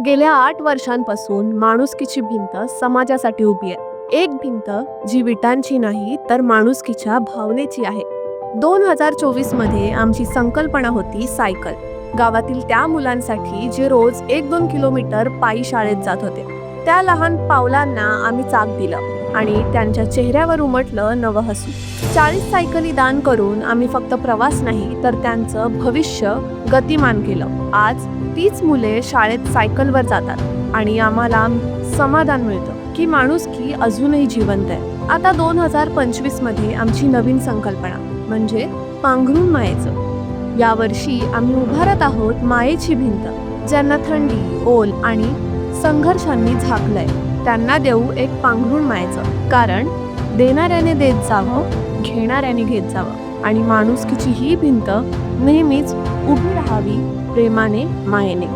गेल्या आठ वर्षांपासून माणुसकीची भिंत समाजासाठी उभी आहे. एक भिंत जी विटांची नाही तर माणुसकीच्या भावनेची आहे. दोन हजार चोवीसमध्ये आमची संकल्पना होती सायकल. गावातील त्या मुलांसाठी जे रोज एक दोन किलोमीटर पायी शाळेत जात होते. त्या लहान पावलांना आम्ही चाक दिलं आणि त्यांच्या चेहऱ्यावर उमटलं नवं हसू. चाळीस सायकली दान करून आम्ही फक्त प्रवास नाही तर त्यांचं भविष्य गतिमान केलं. आज तीच मुले शाळेत सायकलवर जातात आणि आम्हाला समाधान मिळतं की माणुसकी अजूनही जिवंत आहे. आता दोन हजार पंचवीसमध्ये आमची नवीन संकल्पना म्हणजे पांघरून मायेचं. यावर्षी आम्ही उभारत आहोत मायेची भिंत ज्यांना थंडी ओल आणि संघर्षांनी झाकलंय. त्यांना देऊ एक पांघरून मायेचं. कारण देणाऱ्याने देत जावं घेणाऱ्याने घेत जावं आणि माणुसकीची ही भिंत नेहमीच ઉભી રહાવી પ્રેમાને માયને